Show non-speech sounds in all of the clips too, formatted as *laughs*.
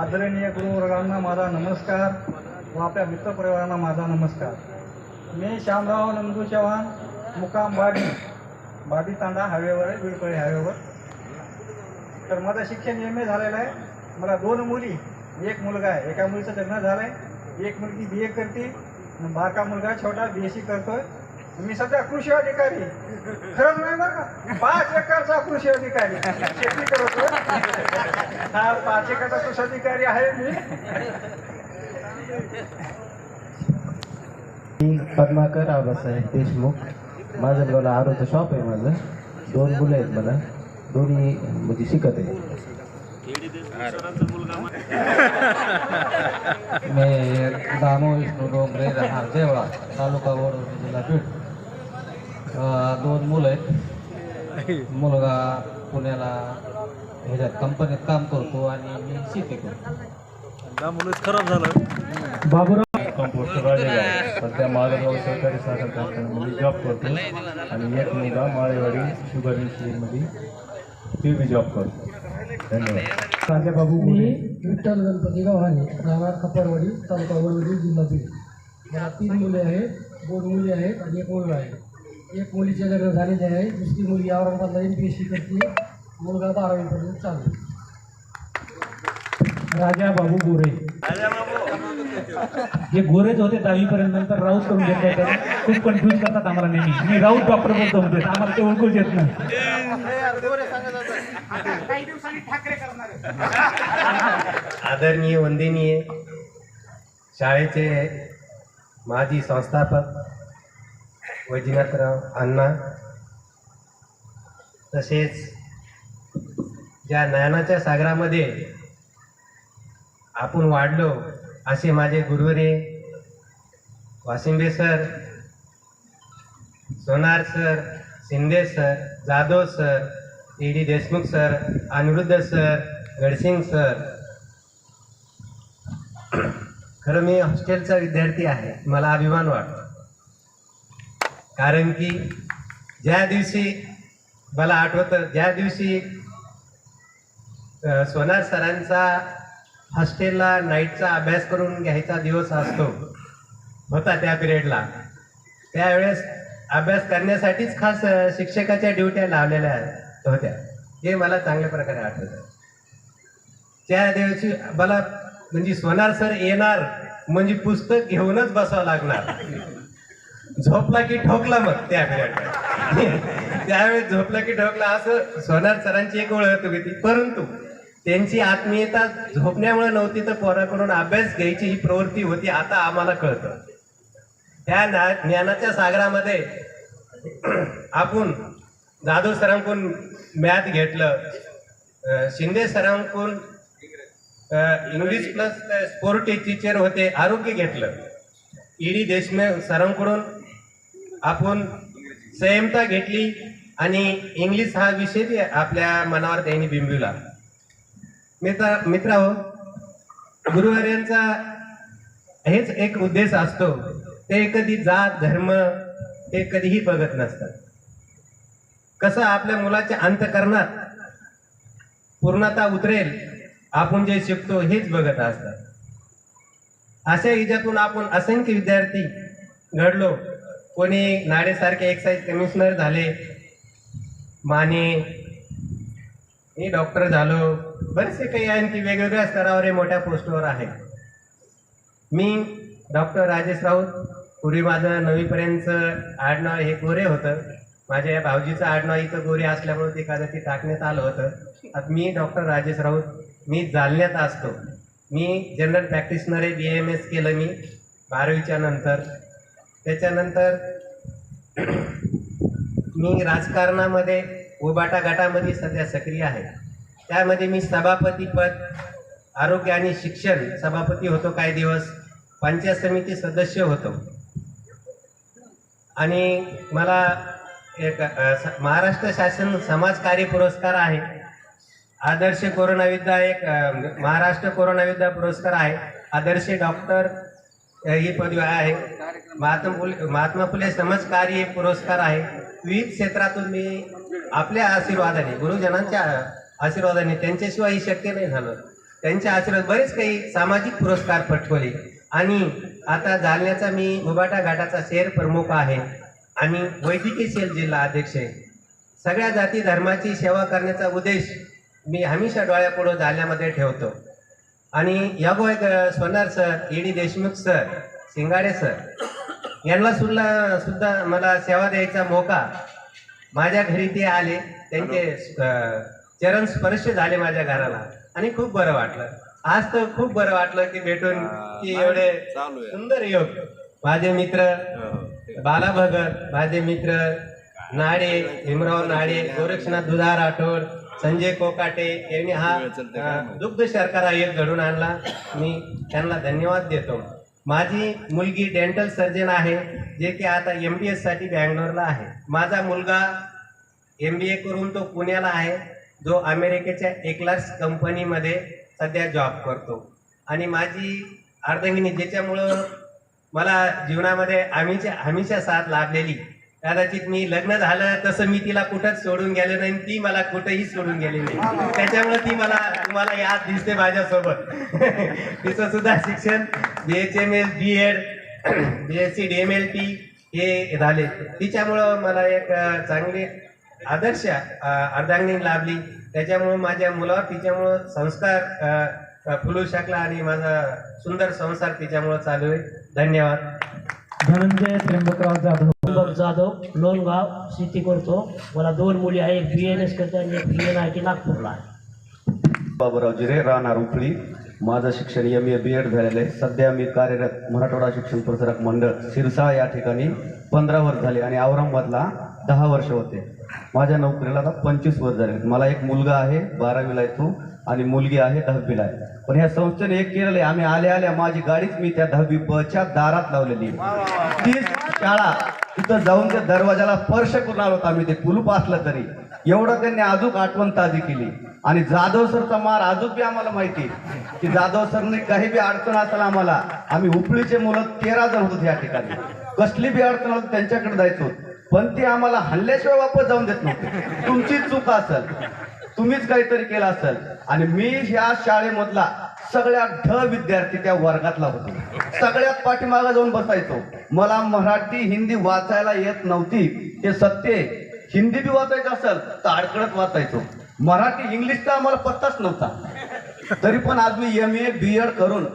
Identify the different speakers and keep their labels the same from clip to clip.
Speaker 1: आदरणीय गुरुवर्गांना माझा नमस्कार व आपल्या मित्रपरिवारांना माझा नमस्कार. मी श्यामराव नंदू चव्हाण मुकाम बाडी बाडी तांडा हायवेवर आहे बिळपळे हायवेवर. तर माझं शिक्षण एम ए झालेलं आहे. मला दोन मुली एक मुलगा आहे. एका मुलीचं लग्न झालं आहे एक मुलगी बी ए करते. बारका मुलगा छोटा बी एस सी करतोय. मी सध्या कृषी अधिकारी. खरंच नाही बरं का? पाच एकरचा कृषी अधिकारी. शेती करतोय हा पाच एकरचा कृषी अधिकारी आहे मी.
Speaker 2: मी पद्माकर आबासाहेब देशमुख. माझं मला आरोचं शॉप आहे माझं. दोन मुलं आहेत मला. दोन्ही म्हणजे शिकत आहे. *laughs*
Speaker 3: मी दामो विष्णू डोंगरे राहणार देवळा तालुका वडोदरा जिल्हा बीड. दोन मुलं आहेत. मुलगा पुण्याला ह्याच्यात कंपनीत काम करतो आणि मी शेती करतो.
Speaker 4: कंपोस्ट राजेगाव सध्या मालेगाव सरकारी साखर कारखान्यामध्ये जॉब करतो. आणि एक मुलगा माळेवाडी शुगर इंस्टिट्यूटमध्ये ते बी जॉब करतो. धन्यवाद. राजाबाबू
Speaker 5: मी विठ्ठल गणपती गव्हाणे राहणार खपरवाडी तालुका वडवडी जिल्हा बीड. मला तीन मुले आहेत दोन मुली आहेत आणि एक मुलगा आहे. एक मुलीचे लग्न झालेले आहे. दुसरी मुलगी औरंगाबादला एम पी एस सी करते. मुलगा बारावीपर्यंत चालू
Speaker 6: राजा बाबू गोरे. हे गोरेच होते दहावीपर्यंत नंतर राऊत करून घेतले तर खूप कन्फ्युज करतात आम्हाला नेहमी. मी राऊत डॉक्टर बोलतो म्हणते आम्हाला ते ओळखूच येत नाही.
Speaker 2: आदरणीय वंदनीय शाळेचे माजी संस्थापक वैजनाथराव अण्णा तसेच ज्या ज्ञानाच्या सागरामध्ये आपण वाढलो असे माझे गुरुवरे Wasimbe sir Sonar sir Shinde sir Jadhav sir E D Deshmukh sir Aniruddha sir Gadsing sir. खरं मी हॉस्टेलचा विद्यार्थी आहे. मला अभिमान वाटतो. कारण की ज्या दिवशी मला आठवतं ज्या दिवशी सोनार सरांचा हॉस्टेलला नाईटचा अभ्यास करून घ्यायचा दिवस असतो होता त्या पिरियडला. त्यावेळेस अभ्यास करण्यासाठीच खास शिक्षकाच्या ड्युट्या लावलेल्या होत्या. हे मला चांगल्या प्रकारे आठवतं. त्या दिवशी मला म्हणजे सोनार सर येणार म्हणजे पुस्तक घेऊनच बसावं लागणार. झोपला की ठोकला मग त्या पिरियडला त्यावेळेस झोपला की ठोकला असं सोनार सरांची एक ओळख होती परंतु त्यांची आत्मीयता झोपण्यामुळे नव्हती तर पोराकडून अभ्यास घ्यायची ही प्रवृत्ती होती आता आम्हाला कळतं. त्या ज्ञानाच्या सागरामध्ये आपण जाधव सरांकडून मॅथ घेतलं शिंदे सरांकडून इंग्लिश प्लस स्पोर्टी टीचर होते आरोग्य घेतलं. ईडी देशमुख सरांकडून आपण संयमता घेतली आणि इंग्लिश हा विषय आपल्या मनावर त्यांनी बिंबविला. मित्र मित्रांनो गुरुवार्यांचा हेच एक उद्देश असतो. ते कधी जात धर्म ते कधीही बघत नसतात. कसं आपल्या मुलाच्या अंतकरणात पूर्णता उतरेल आपण जे शिकतो हेच बघत असतात. अशा हिच्यातून आपण असंख्य विद्यार्थी घडलो. कोणी नाडेसारखे एक्साईज कमिशनर झाले. माने मी डॉक्टर झालो. बरेचसे काही आणखी वेगवेगळ्या स्तरावर हे मोठ्या पोस्टवर आहे. मी डॉक्टर राजेश राऊत पूर्वी माझं नवीपर्यंतचं आडनाव हे गोरे होतं. माझ्या या भाऊजीचं आडनाव इथं गोरे असल्यामुळे ते कदाचित टाकण्यात आलं होतं. आता मी डॉक्टर राजेश राऊत मी जालन्यात असतो. मी जनरल प्रॅक्टिशनर आहे बी एम एस केलं मी बारावीच्या नंतर. त्याच्यानंतर मी राजकारणामध्ये उबाटा गटामध्ये सध्या सक्रिय आहे. त्यामध्ये मी सभापतीपद आरोग्य आणि शिक्षण सभापती होतो काही दिवस पंचायत समिती सदस्य होतो. आणि मला एक महाराष्ट्र शासन समाज कार्य पुरस्कार आहे. आदर्श कोरोनाविद्या एक महाराष्ट्र कोरोनाविद्या पुरस्कार आहे. आदर्श डॉक्टर ही पदवी आहे. महात्मा फुले महात्मा फुले समजकारी हे पुरस्कार आहे. विविध क्षेत्रातून मी आपल्या आशीर्वादाने गुरुजनांच्या आशीर्वादाने त्यांच्याशिवाय शक्य नाही झालं. त्यांच्या आशीर्वाद बरेच काही सामाजिक पुरस्कार पटवले. आणि आता जालन्याचा मी उबाटा घाटाचा शहर प्रमुख आहे. आणि वैद्यकीय सेल जिल्हा अध्यक्ष आहे. सगळ्या जाती धर्माची सेवा करण्याचा उद्देश मी हमेशा डोळ्यापुढं जालन्यामध्ये ठेवतो. आणि यागो एक Sonar sir A D Deshmukh sir Singade sir यांना सुद्धा सुद्धा मला सेवा द्यायचा मोका माझ्या घरी ते आले. त्यांचे चरण स्पर्श झाले माझ्या घराला. आणि खूप बरं वाटलं. आज तर खूप बरं वाटलं की भेटून की एवढे सुंदर योग. माझे मित्र बाला भगत माझे मित्र नाडे भीमराव नाडे गोरक्षनाथ दुधार राठोड संजय कोकाटे यांनी हा दुग्ध शर्करा योग घडून आणला. मी त्यांना धन्यवाद देतो. माझी मुलगी डेंटल सर्जन आहे जे की आता एम बी एससाठी बँगलोरला आहे. माझा मुलगा एम बी ए करून तो पुण्याला आहे जो अमेरिकेच्या एकलास कंपनीमध्ये सध्या जॉब करतो. आणि माझी अर्धगिनी ज्याच्यामुळं मला जीवनामध्ये हमीच्या हमीच्या साथ लाभलेली कदाचित मी लग्न झालं तसं मी तिला कुठंच सोडून गेले नाही आणि ती मला कुठेही सोडून गेली नाही. त्याच्यामुळे ती मला तुम्हाला याद दिसते माझ्यासोबत. *laughs* तिचं सुद्धा शिक्षण B H M S B Ed B S C D M L T हे झाले. तिच्यामुळं मला एक चांगली आदर्श अर्धांगणी लाभली. त्याच्यामुळं माझ्या मुलावर तिच्यामुळं संस्कार फुलू शकला आणि माझा सुंदर संसार तिच्यामुळं चालू आहे. धन्यवाद.
Speaker 6: धनंजय त्र्यंबकराव जाधव
Speaker 5: त्र्यंबक जाधव लोणगाव शेती करतो. मला दोन मुली आहे एक बी एन एस करते आणि एक बी एन आय टी नागपूरला आहे.
Speaker 7: बाबूराव जिरे राहणार उपळी माझं शिक्षण एम ए बी एड झालेलं आहे. सध्या मी कार्यरत मराठवाडा शिक्षण प्रसारक मंडळ सिरसा या ठिकाणी पंधरा वर्ष झाले आणि औरंगाबादला दहा वर्ष होते. माझ्या नोकरीला आता पंचवीस वर्ष झाले. मला एक मुलगा आहे बारावीला आहे तो आणि मुलगी आहे दहावीला आहे. पण ह्या संस्थेने एक केलेलं आहे. आम्ही आल्या आल्या माझी गाडीच मी त्या दहावी बच्या दारात लावलेली आहे. शाळा तिथं जाऊन त्या दरवाजाला स्पर्श करून आलो आम्ही ते कुलूप असलं तरी. एवढं त्यांनी अजून आठवण ताजी केली. आणि जाधव सरचा मार अजून बी आम्हाला माहिती आहे की जाधव सरने काही बी अडचण असेल आम्हाला आम्ही उपळीचे मुलं तेरा जण होतो या ठिकाणी. कसली बी अडचण होती त्यांच्याकडे जायचो. पण ते आम्हाला हल्ल्याशिवाय वापस जाऊन देत नव्हते. तुमची चूक असेल तुम्हीच काहीतरी केलं असेल. आणि मी ह्या शाळेमधला सगळ्यात ढ विद्यार्थी त्या वर्गातला होतो. सगळ्यात पाठीमागे जाऊन बसायचो. मला मराठी हिंदी वाचायला येत नव्हती. ते सत्य आहे. हिंदी बी वाचायचं असेल तर अडकडत वाचायचो. मराठी इंग्लिशचा आम्हाला पत्ताच नव्हता. तरी पण आज मी एम ए बी एड करून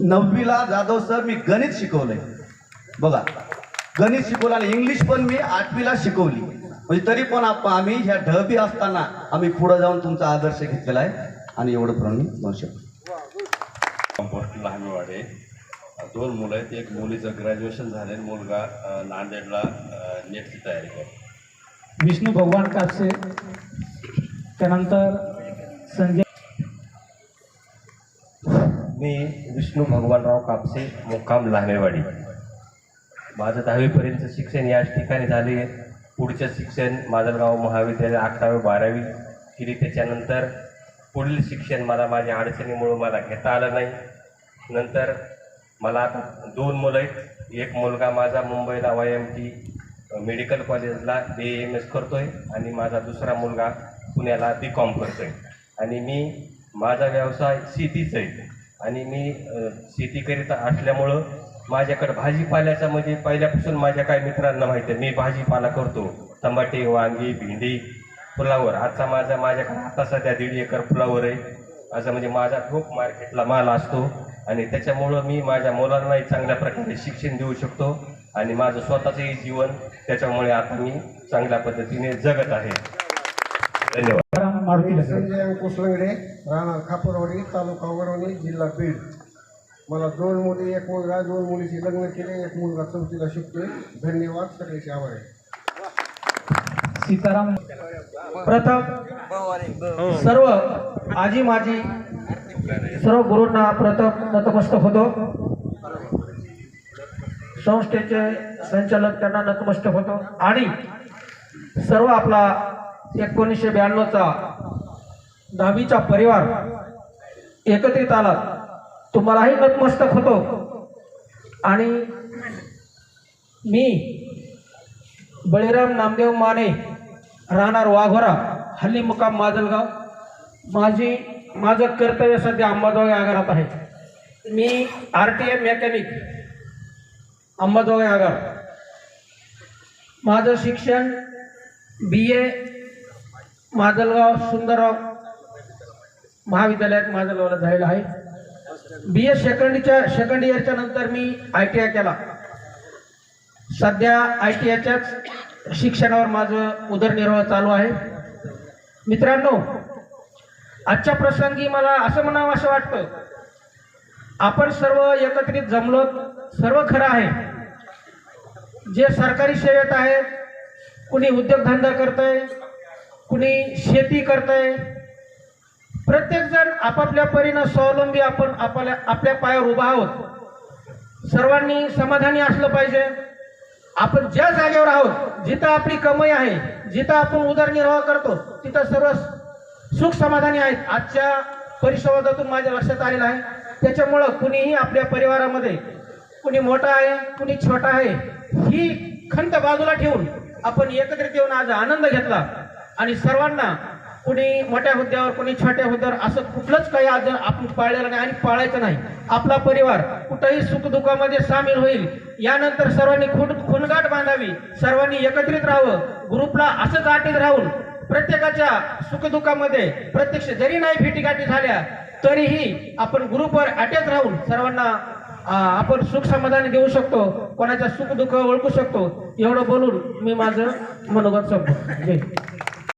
Speaker 7: नववीला जाधव सर मी गणित शिकवलंय. बघा गणित शिकवलं आणि इंग्लिश पण मी आठवीला शिकवली. म्हणजे तरी पण आप- आम्ही ह्या ढबी असताना आम्ही पुढे जाऊन तुमचा आदर्श घेतलेला आहे. आणि एवढं प्रमाणे म्हणू शकतो
Speaker 8: कंपोस्ट लहानवाडे दोन मुलं आहेत. एक मुलीचं ग्रॅज्युएशन झाले आणि मुलगा नांदेडला नेटची तयारी करतो
Speaker 6: विष्णू भगवान कापसे त्यानंतर संजय
Speaker 9: मी विष्णू भगवानराव कापसे मुक्काम लहानेवाडी माझं दहावीपर्यंत शिक्षण याच ठिकाणी झाले. पुढचं शिक्षण माजलगाव महाविद्यालय अकरावी बारावी. केली त्याच्यानंतर पुढील शिक्षण मला माझ्या अडचणीमुळं मला घेता आलं नाही. नंतर मला आता दोन मुलं आहेत. एक मुलगा माझा मुंबईला वाय एम टी मेडिकल कॉलेजला बी एम एस करतो आहे आणि माझा दुसरा मुलगा पुण्याला बी कॉम करतो आहे आणि मी माझा व्यवसाय शेतीच आहे. आणि मी शेतीकरिता शेती करीत असल्यामुळं माझ्याकडे भाजीपाल्याचा म्हणजे पहिल्यापासून माझ्या काही मित्रांना माहिती आहे मी भाजीपाला करतो. टमाटे वांगी भेंडी फुलावर आजचा माझा माझ्याकडे आता सध्या दीड एकर फुलावर आहे. असं म्हणजे माझा खूप मार्केटला माल असतो. आणि त्याच्यामुळं मी माझ्या मुलांनाही चांगल्या प्रकारे शिक्षण देऊ शकतो आणि माझं स्वतःचंही जीवन त्याच्यामुळे आता मी चांगल्या पद्धतीने जगत आहे. धन्यवाद.
Speaker 10: संजय अंकुश लंगडे राहणार खापरवाडी तालुका वरवणी जिल्हा बीड. मला दोन मुली एक मुलगा दोन मुलीची लग्न केले एक मुलगा चौथीला शिकतोय. धन्यवाद सगळ्याचे आभार आहे.
Speaker 6: सीताराम
Speaker 1: प्रथम सर्व आजी माजी सर्व गुरूंना प्रथम नतमस्तक होतो. संस्थेचे संचालक त्यांना नतमस्तक होतो. आणि सर्व आपला एकोणीसशे ब्याण्णवचा दहावीचा परिवार एकत्रित आला. तुम्हालाही नतमस्तक होतो. आणि मी बळीराम नामदेव माने राहणार वाघोरा हल्ली मुकाम माजलगाव.
Speaker 5: माझी माझं कर्तव्य सध्या अंबाजोगाई आगारात आहे. मी R T M mechanic Ambajogai आगार. माझं शिक्षण बी ए माजलगाव सुंदरराव महाविद्यालयात माजलगावला झालेलं आहे. बी ए सेकंडच्या सेकंड इयरच्या नंतर मी आय टी आय केला. सध्या आय टी आयच्याच शिक्षणावर माझं उदरनिर्वाह चालू आहे. मित्रांनो आजच्या प्रसंगी मला असं म्हणावं असं वाटतं. आपण सर्व एकत्रित जमलो सर्व खरं आहे. जे सरकारी सेवेत आहे कुणी उद्योगधंदा करतंय कुणी शेती करतंय प्रत्येकजण आपापल्या परीनं स्वावलंबी आपण आपल्या आपल्या पायावर उभा आहोत. सर्वांनी समाधानी असलं पाहिजे. आपण ज्या जागेवर आहोत जिथं आपली कमाई आहे जिथं आपण उदरनिर्वाह करतो तिथं सर्व सुख समाधानी आहेत. आजच्या परिसंवादातून माझ्या लक्षात आलेलं आहे. त्याच्यामुळं कुणीही आपल्या परिवारामध्ये कुणी मोठा आहे कुणी छोटा आहे ही खंत बाजूला ठेवून आपण एकत्रित येऊन आज आनंद घेतला. आणि सर्वांना कुणी मोठ्या हुद्द्यावर कुणी छोट्या हुद्द्यावर असं कुठलंच काही आज आपण पाळलेलं नाही आणि पाळायचं नाही. आपला परिवार कुठंही सुखदुःखामध्ये सामील होईल यानंतर सर्वांनी खून खुणगाठ बांधावी सर्वांनी एकत्रित राहावं ग्रुपला असंच आटीत राहून प्रत्येकाच्या सुखदुःखामध्ये प्रत्यक्ष जरी नाही भेटीगाठी झाल्या तरीही आपण ग्रुपवर अटॅच राहून सर्वांना आपण सुख समाधान देऊ शकतो कोणाच्या सुख दुःख ओळखू शकतो एवढं बोलून मी माझं मनोगत संपतो जय